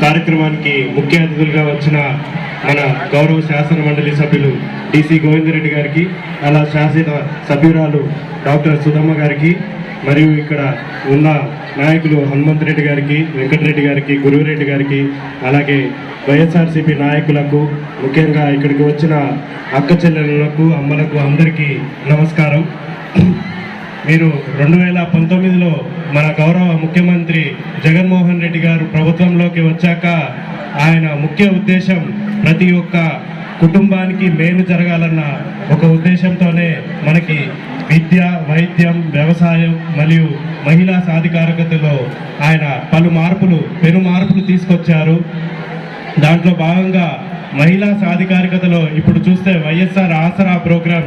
కార్యక్రమానికి ముఖ్య అతిథులుగా వచ్చిన మన గౌరవ శాసన మండలి సభ్యులు డిసి గోవిందరెడ్డి గారికి అలా శాసన సభ్యురాలు డాక్టర్ సుధమ్మ గారికి మరియు ఇక్కడ ఉన్న నాయకులు హనుమంత్ రెడ్డి గారికి వెంకటరెడ్డి గారికి గురువురెడ్డి గారికి అలాగే వైఎస్ఆర్సీపీ నాయకులకు ముఖ్యంగా ఇక్కడికి వచ్చిన అక్క చెల్లెలకు అమ్మలకు అందరికీ నమస్కారం. మీరు రెండు వేల పంతొమ్మిదిలో మన గౌరవ ముఖ్యమంత్రి జగన్మోహన్ రెడ్డి గారు ప్రభుత్వంలోకి వచ్చాక ఆయన ముఖ్య ఉద్దేశం ప్రతి ఒక్క కుటుంబానికి మేలు జరగాలన్న ఒక ఉద్దేశంతోనే మనకి విద్య వైద్యం వ్యవసాయం మరియు మహిళా సాధికారకతలో ఆయన పలు మార్పులు పెను మార్పులు తీసుకొచ్చారు. దాంట్లో భాగంగా మహిళా సాధికారికతలో ఇప్పుడు చూస్తే వైఎస్ఆర్ ఆసరా ప్రోగ్రాం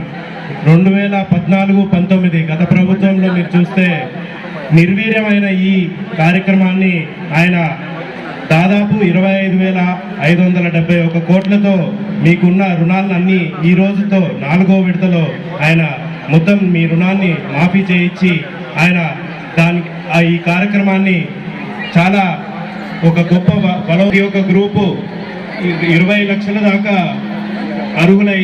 రెండు వేల పద్నాలుగు పంతొమ్మిది గత ప్రభుత్వంలో మీరు చూస్తే నిర్వీర్యమైన ఈ కార్యక్రమాన్ని ఆయన దాదాపు ఇరవై ఐదు వేల ఐదు వందల డెబ్బై ఒక కోట్లతో మీకున్న రుణాలన్నీ ఈ రోజుతో నాలుగో విడతలో ఆయన మొత్తం మీ రుణాన్ని మాఫీ చేయించి ఆయన దాని ఆ ఈ కార్యక్రమాన్ని చాలా ఒక గొప్ప బ- బలం యొక్క గ్రూపు ఇరవై లక్షల దాకా అర్హులై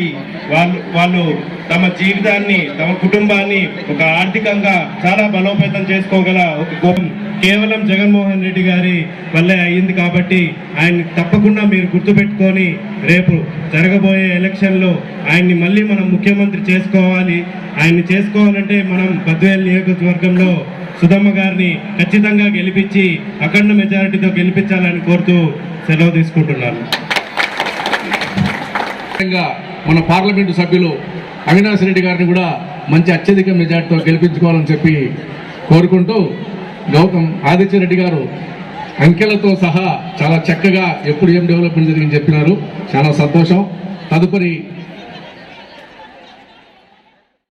వాళ్ళు వాళ్ళు తమ జీవితాన్ని తమ కుటుంబాన్ని ఒక ఆర్థికంగా చాలా బలోపేతం చేసుకోగల ఒక గోపం కేవలం జగన్మోహన్ రెడ్డి గారి వల్లే అయ్యింది కాబట్టి ఆయన్ని తప్పకుండా మీరు గుర్తుపెట్టుకొని రేపు జరగబోయే ఎలక్షన్లో ఆయన్ని మళ్ళీ మనం ముఖ్యమంత్రి చేసుకోవాలి. ఆయన్ని చేసుకోవాలంటే మనం పద్వేలు నియోజకవర్గంలో సుధమ్మ గారిని ఖచ్చితంగా గెలిపించి అఖండ మెజారిటీతో గెలిపించాలని కోరుతూ సెలవు తీసుకుంటున్నాను. ముఖ్యంగా మన పార్లమెంటు సభ్యులు అవినాష్ రెడ్డి గారిని కూడా మంచి అత్యధిక మెజార్టీతో గెలిపించుకోవాలని చెప్పి కోరుకుంటూ గౌతమ్ ఆదిత్య రెడ్డి గారు అంకెలతో సహా చాలా చక్కగా ఎప్పుడు ఏం డెవలప్మెంట్ జరిగింది చెప్పినారు. చాలా సంతోషం. తదుపరి